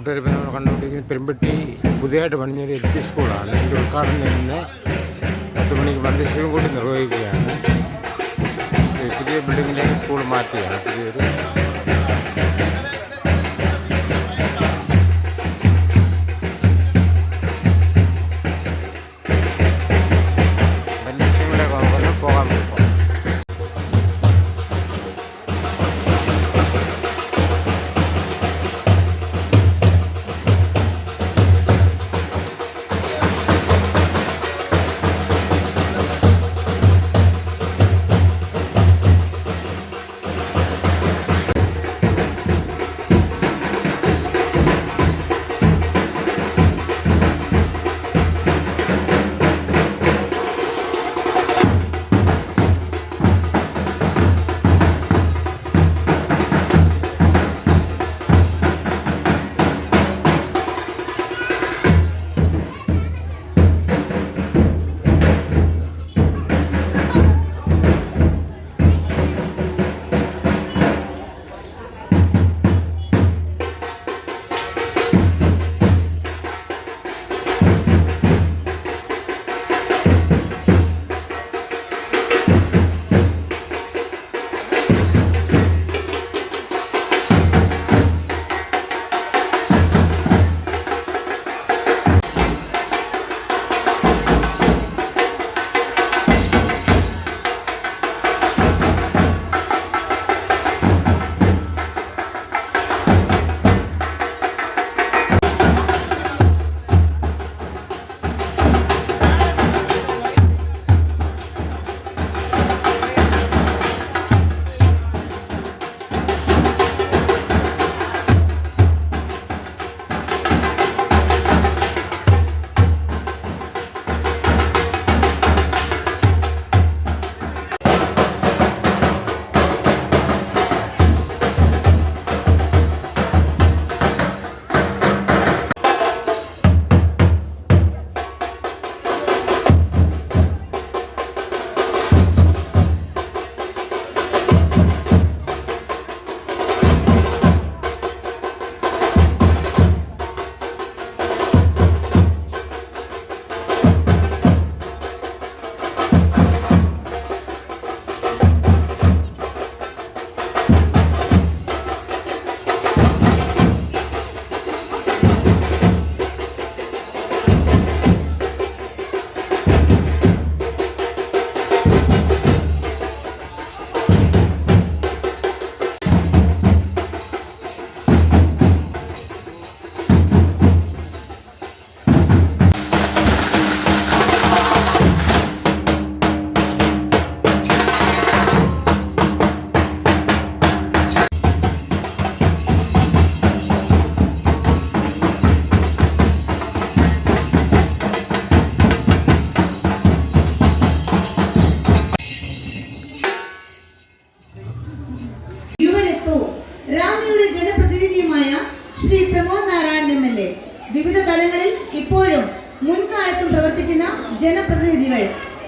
കൂട്ടുകാരിപ്പം നമ്മൾ കണ്ടുകൊണ്ടിരിക്കുന്നത് പെരുമ്പട്ടി പുതിയതായിട്ട് പണിഞ്ഞൊരു എൽ പി സ്കൂളാണ്. എന്റെ ഉദ്ഘാടനം ഇന്ന് പത്ത് മണിക്ക് മന്ത്രിശ്വരം കൂടി നിർവഹിക്കുകയാണ്. പുതിയ ബിൽഡിങ്ങിലേക്ക് സ്കൂൾ മാറ്റുകയാണ് പുതിയൊരു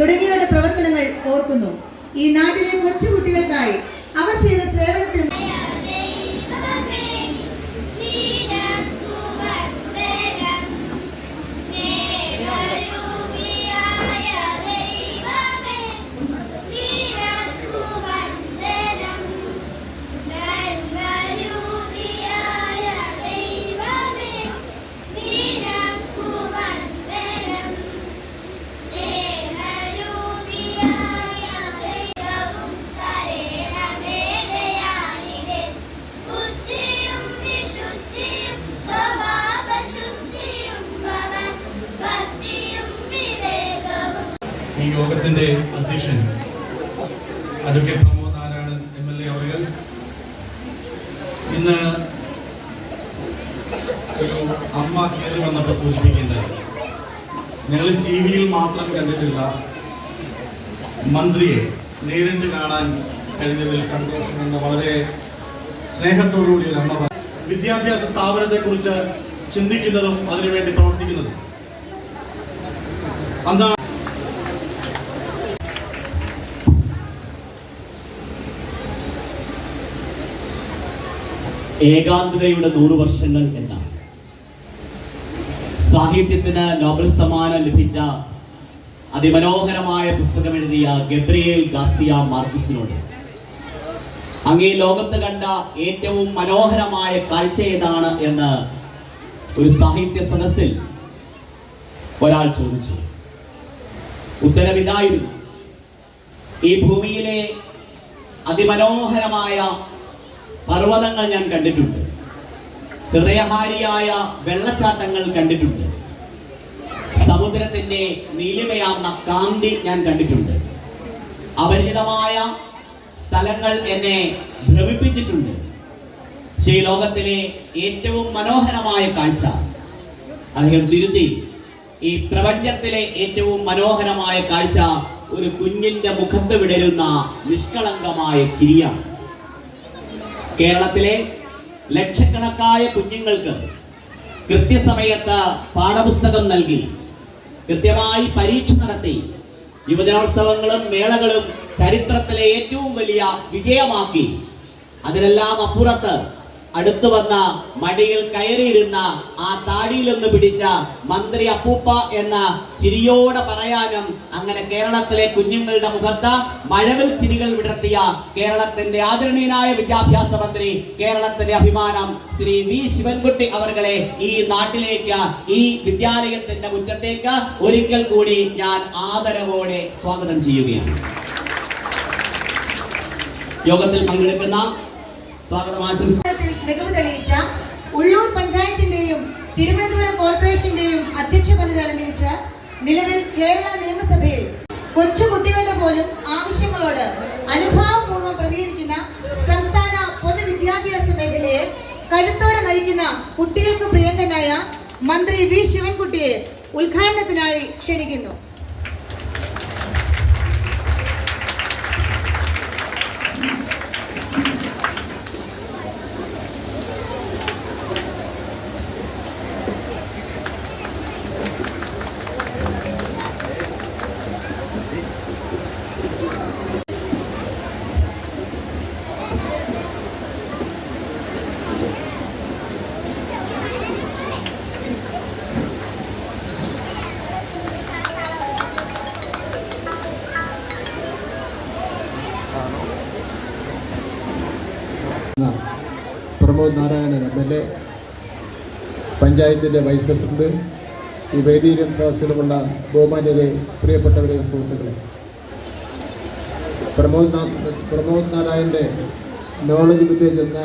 തുടങ്ങിയവരുടെ പ്രവർത്തനങ്ങൾ ഓർക്കുന്നു. ഈ നാട്ടിലെ കൊച്ചുകുട്ടികൾക്കായി അവർ ചെയ്ത സേവനത്തിന് യോഗത്തിന്റെ അധ്യക്ഷൻ advocate Pramod Narayanan M L A അവർ ഇന്ന് ഒരു അമ്മ കയറി വന്നപ്പോൾ സൂചിപ്പിക്കുന്നത് ഞങ്ങൾ ടി വിയിൽ മാത്രം കണ്ടിട്ടുള്ള മന്ത്രിയെ നേരിട്ട് കാണാൻ കഴിഞ്ഞതിൽ സന്തോഷമെന്ന് വളരെ സ്നേഹത്തോടുകൂടി ഒരു അമ്മ വിദ്യാഭ്യാസ വിദ്യാഭ്യാസ സ്ഥാപനത്തെക്കുറിച്ച് ചിന്തിക്കുന്നതും അതിനുവേണ്ടി പ്രവർത്തിക്കുന്നതും. അന്ന് ഏകാന്തതയുടെ നൂറ് വർഷങ്ങൾ എന്ന സാഹിത്യത്തിന് നോബൽ സമ്മാനം ലഭിച്ച അതിമനോഹരമായ പുസ്തകം എഴുതിയ ഗബ്രിയേൽ ഗാസിയ മാർക്കിസിനോട് അങ്ങേ ലോകത്ത് കണ്ട ഏറ്റവും മനോഹരമായ കാഴ്ച ഏതാണ്? എന്ന് ഒരു സാഹിത്യ സദസ്സിൽ ഒരാൾ ചോദിച്ചു. ഉത്തരം ഇതായിരുന്നു. ഈ ഭൂമിയിലെ അതിമനോഹരമായ പർവതങ്ങൾ ഞാൻ കണ്ടിട്ടുണ്ട്. ഹൃദയഹാരിയായ വെള്ളച്ചാട്ടങ്ങൾ കണ്ടിട്ടുണ്ട്. സമുദ്രത്തിന്റെ നീലിമയാർന്ന കാന്തി ഞാൻ കണ്ടിട്ടുണ്ട്. അപരിചിതമായ സ്ഥലങ്ങൾ എന്നെ ഭ്രമിപ്പിച്ചിട്ടുണ്ട്. പക്ഷേ ഈ ലോകത്തിലെ ഏറ്റവും മനോഹരമായ കാഴ്ച അദ്ദേഹം തിരുത്തി. ഈ പ്രപഞ്ചത്തിലെ ഏറ്റവും മനോഹരമായ കാഴ്ച ഒരു കുഞ്ഞിന്റെ മുഖത്ത് വിടരുന്ന നിഷ്കളങ്കമായ ചിരിയാണ്. കേരളത്തിലെ ലക്ഷക്കണക്കായ കുഞ്ഞുങ്ങൾക്ക് കൃത്യസമയത്ത് പാഠപുസ്തകം നൽകി. കൃത്യമായി പരീക്ഷ നടത്തി. യുവജനോത്സവങ്ങളും മേളകളും ചരിത്രത്തിലെ ഏറ്റവും വലിയ വിജയമാക്കി. അതിനെല്ലാം അപ്പുറത്ത് അടുത്തു വന്ന മടിയിൽ കയറിയിരുന്ന ആ താടിയിലൊന്ന് പിടിച്ച മന്ത്രി അപ്പൂപ്പ എന്ന ചിരിയോടെ പറയാനും അങ്ങനെ കേരളത്തിലെ കുഞ്ഞുങ്ങളുടെ മുഖത്ത് മഴവിൽ ചിരികൾ വിടർത്തിയ കേരളത്തിന്റെ ആദരണീയനായ വിദ്യാഭ്യാസ മന്ത്രി കേരളത്തിന്റെ അഭിമാനം ശ്രീ വി ശിവൻകുട്ടി അവരെ ഈ നാട്ടിലേക്ക് ഈ വിദ്യാലയത്തിന്റെ മുറ്റത്തേക്ക് ഒരിക്കൽ കൂടി ഞാൻ ആദരവോടെ സ്വാഗതം ചെയ്യുകയാണ്. യോഗത്തിൽ പങ്കെടുക്കുന്ന സ്വാഗതം ആശംസ. ത്തിൽ മികവ് ഉള്ളൂർ പഞ്ചായത്തിന്റെയും തിരുവനന്തപുരം കോർപ്പറേഷന്റെയും അധ്യക്ഷ പദവി അലങ്കരിച്ച നിലവിൽ കേരള നിയമസഭയിൽ കൊച്ചു പോലും ആവശ്യങ്ങളോട് അനുഭാവപൂർവം പ്രതികരിക്കുന്ന സംസ്ഥാന പൊതുവിദ്യാഭ്യാസ മേഖലയെ കരുത്തോടെ നയിക്കുന്ന കുട്ടികൾക്ക് പ്രിയങ്കനായ മന്ത്രി വി. ശിവൻകുട്ടിയെ ഉദ്ഘാടനത്തിനായി ക്ഷണിക്കുന്നു. Pramod Narayanan M L A പഞ്ചായത്തിന്റെ വൈസ് പ്രസിഡന്റ് ഈ വേദിയിലും സദസ്സിലുമുള്ള ബഹുമാന്യരെ പ്രിയപ്പെട്ടവരെ സുഹൃത്തുക്കളെ. പ്രമോദ് പ്രമോദ് നാരായണന്റെ നോളജ് വില്ലേജ് എന്ന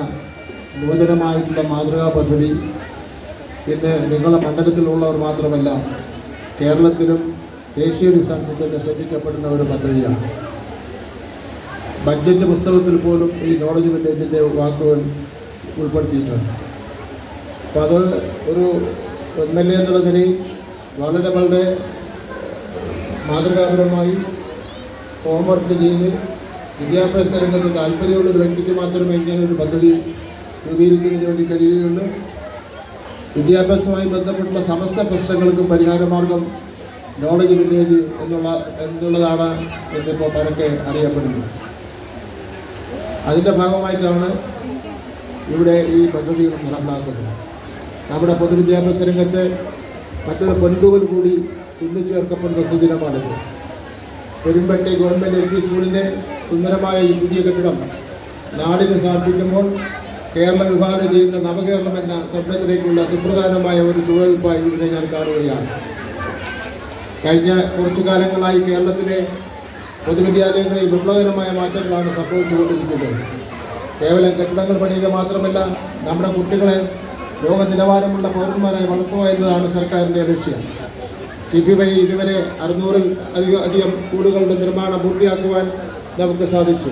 നൂതനമായിട്ടുള്ള മാതൃകാ പദ്ധതി ഇന്ന് നിങ്ങളുടെ മണ്ഡലത്തിലുള്ളവർ മാത്രമല്ല കേരളത്തിലും ദേശീയ അടിസ്ഥാനത്തിൽ തന്നെ ശ്രദ്ധിക്കപ്പെടുന്ന ഒരു പദ്ധതിയാണ്. ബഡ്ജറ്റ് പുസ്തകത്തിൽ പോലും ഈ നോളജ് വില്ലേജിന്റെ വാക്കുകൾ ഉൾപ്പെടുത്തിയിട്ടുണ്ട്. അപ്പോൾ അത് ഒരു എം എൽ എ എന്നുള്ള നിലയിൽ വളരെ വളരെ മാതൃകാപരമായി ഹോംവർക്ക് ചെയ്ത് വിദ്യാഭ്യാസ രംഗത്ത് താല്പര്യമുള്ള ഒരു വ്യക്തിക്ക് മാത്രമേ ഇങ്ങനെ ഒരു പദ്ധതി രൂപീകരിക്കുന്നതിന് വേണ്ടി കഴിയുകയുള്ളൂ. വിദ്യാഭ്യാസവുമായി ബന്ധപ്പെട്ടുള്ള സമസ്ത പ്രശ്നങ്ങൾക്കും പരിഹാരമാർഗം നോളജ് വില്ലേജ് എന്നുള്ള എന്നുള്ളതാണ് എന്നിപ്പോൾ പരക്കെ അറിയപ്പെടുന്നത്. അതിന്റെ ഭാഗമായിട്ടാണ് ഇവിടെ ഈ പദ്ധതികൾ നടപ്പിലാക്കുന്നത് നമ്മുടെ പൊതുവിദ്യാഭ്യാസ രംഗത്ത് മറ്റൊരു പൊൻതൂവൽ കൂടി തുന്നിച്ചേർക്കപ്പെടുന്ന സുദിനമാണിത്. പെരുമ്പട്ടി ഗവൺമെന്റ് എൽ പി സ്കൂളിന്റെ സുന്ദരമായ ഈ പുതിയ കെട്ടിടം നാടിന് സമർപ്പിക്കുമ്പോൾ കേരള വിഭാഗം ചെയ്യുന്ന നവകേരളം എന്ന സ്വപ്നത്തിലേക്കുള്ള സുപ്രധാനമായ ഒരു ചുവടുവയ്പായി ഇതിനെ ഞാൻ കാണുകയാണ്. കഴിഞ്ഞ കുറച്ചു കാലങ്ങളായി കേരളത്തിലെ പൊതുവിദ്യാലയങ്ങളിൽ വിപ്ലവകരമായ മാറ്റങ്ങളാണ് സംഭവിച്ചുകൊണ്ടിരിക്കുന്നത്. കേവലം കെട്ടിടങ്ങൾ പണിയുക മാത്രമല്ല നമ്മുടെ കുട്ടികളെ ലോക നിലവാരമുള്ള പൗരന്മാരായി വളർത്തുക എന്നതാണ് സർക്കാരിന്റെ ലക്ഷ്യം. കിഫി വഴി ഇതുവരെ അറുന്നൂറിൽ അധികം അധികം സ്കൂളുകളുടെ നിർമ്മാണം പൂർത്തിയാക്കുവാൻ നമുക്ക് സാധിച്ചു.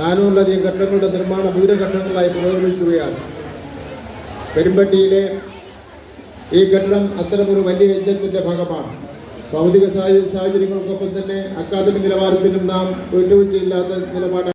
നാനൂറിലധികം കെട്ടിടങ്ങളുടെ നിർമ്മാണം വിവിധ ഘട്ടങ്ങളായി പുരോഗമിക്കുകയാണ്. പെരുമ്പട്ടിയിലെ ഈ കെട്ടിടം അത്തരമൊരു വലിയ യജ്ഞത്തിന്റെ ഭാഗമാണ്. ഭൗതിക സാഹചര്യ സാഹചര്യങ്ങൾക്കൊപ്പം തന്നെ അക്കാദമിക് നിലവാരത്തിനും നാം വിട്ടുവീഴ്ചയില്ലാത്ത നിലപാട്